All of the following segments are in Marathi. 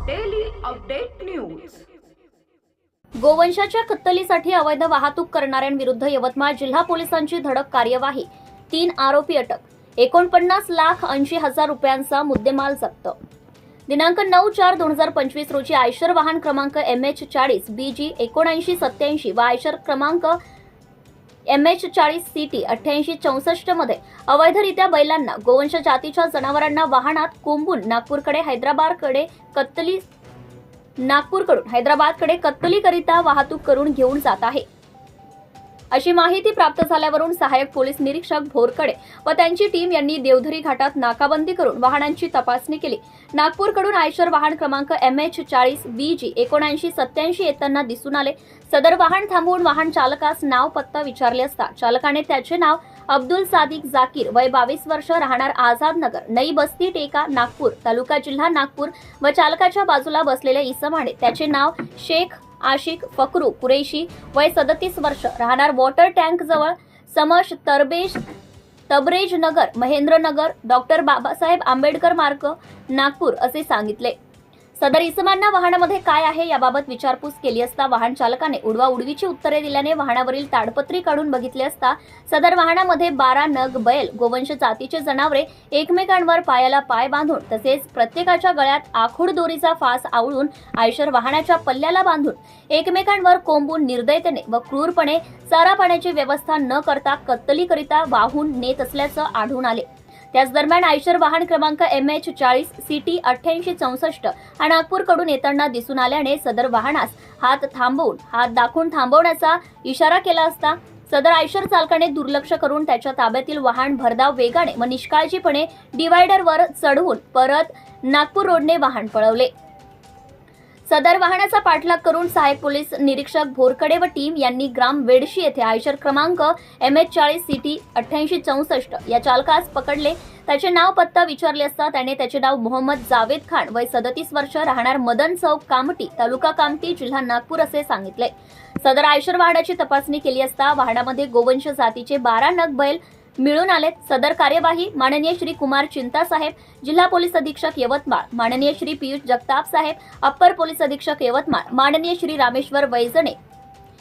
अपडेट न्यूज गोवंशाच्या कत्तलीसाठी अवैध वाहतूक करणाऱ्यांविरुद्ध यवतमाळ जिल्हा पोलिसांची धडक कार्यवाही. तीन आरोपी अटक. एकोणपन्नास लाख ऐंशी हजार रुपयांचा मुद्देमाल जप्त. दिनांक नऊ चार दोन हजार पंचवीस रोजी आयशर वाहन क्रमांक एम एच चाळीस बी जी एकोणऐंशी सत्याऐंशी व आयशर क्रमांक एम एच चाळीस सी टी अठ्ठ्याऐंशी चौसष्टमध्ये अवैधरित्या बैलांना गोवंश जातीच्या जनावरांना वाहनात कोंबून नागपूरकडे हैदराबादकडे कत्तली नागपूरकडून हैदराबादकडे कत्तलीकरिता वाहतूक करून घेऊन जात आहे. अशी माहिती प्राप्त झाल्यावरून सहाय्यक पोलीस निरीक्षक भोरकडे व त्यांची टीम यांनी देवधरी घाटात नाकाबंदी करून वाहनांची तपासणी केली. नागपूरकडून आयशर वाहन क्रमांक एम एच चाळीस बी जी एकोणऐंशी सत्याऐंशी येताना दिसून आले. सदर वाहन थांबवून वाहन चालकास नाव पत्ता विचारले असता चालकाने त्याचे नाव अब्दुल सादिक जाकीर वय बावीस वर्ष राहणार आझाद नगर नई बस्ती टेका नागपूर तालुका जिल्हा नागपूर व चालकाच्या बाजूला बसलेल्या इसमाने त्याचे नाव शेख आशिक फकरू कुरेशी वय सदतीस वर्ष. राहणार वॉटर टँक जवळ समश तरबेज तबरेज नगर महेंद्रनगर डॉक्टर बाबासाहेब आंबेडकर मार्ग नागपूर असे सांगितले. सदर इसमांना वाहनामध्ये काय आहे याबाबत विचारपूस केली असता वाहन चालकाने उडवा उडवीची उत्तरे दिल्याने वाहनावरील ताडपत्री काढून बघितले असता सदर वाहनामध्ये बारा नग बैल गोवंश जातीचे जनावरे एकमेकांवर पायाला पाय बांधून तसेच प्रत्येकाच्या गळ्यात आखूड दोरीचा फास आवळून आयशर वाहनाच्या पल्ल्याला बांधून एकमेकांवर कोंबून निर्दयतेने व क्रूरपणे चारा पाण्याची व्यवस्था न करता कत्तलीकरिता वाहून नेत असल्याचं आढळून आले. त्याच दरम्यान आयशर वाहन क्रमांक एम एच चाळीस सी टी अठ्ठ्याऐंशी चौसष्ट हा नागपूरकडून येताना दिसून आल्याने सदर वाहनास हात थांबवून हात दाखवून थांबवण्याचा इशारा केला असता सदर आयशर चालकाने दुर्लक्ष करून त्याच्या ताब्यातील वाहन भरधाव वेगाने व निष्काळजीपणे डिवायडरवर चढवून परत नागपूर रोडने वाहन पळवले. सदर वाहनाचा पाठलाग करून सहाय्यक पोलीस निरीक्षक भोरकडे व टीम यांनी ग्राम वेडशी येथे आयशर क्रमांक एम एच चाळीस सी टी अठ्ठ्याऐंशी चौसष्ट या चालकास पकडले. त्याचे नाव पत्ता विचारले असता त्याने त्याचे नाव मोहम्मद जावेद खान वय सदतीस वर्ष राहणार मदन चौक कामटी तालुका कामटी जिल्हा नागपूर असे सांगितले. सदर आयशर वाहनाची तपासणी केली असता वाहनामध्ये गोवंश जातीचे बारा नग बैल मिळून आलेत. सदर कार्यवाही माननीय श्री कुमार चिंता साहेब जिल्हा पोलीस अधीक्षक यवतमाळ. माननीय श्री पियुष जगताप साहेब अप्पर पोलीस अधीक्षक यवतमाळ. माननीय श्री रामेश्वर वैजणे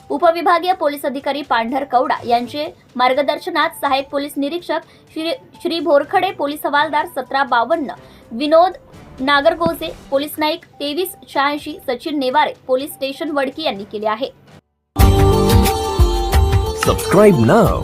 उपविभागीय पोलीस अधिकारी पांढर कवडा यांचे मार्गदर्शनात सहाय्यक पोलीस निरीक्षक श्री श्री भोरखडे पोलीस हवालदार सतरा बावन्न विनोद नागरगोजे पोलीस नाईक तेवीस शहाऐंशी सचिन नेवारे पोलीस स्टेशन वडकी यांनी केले आहे. Subscribe now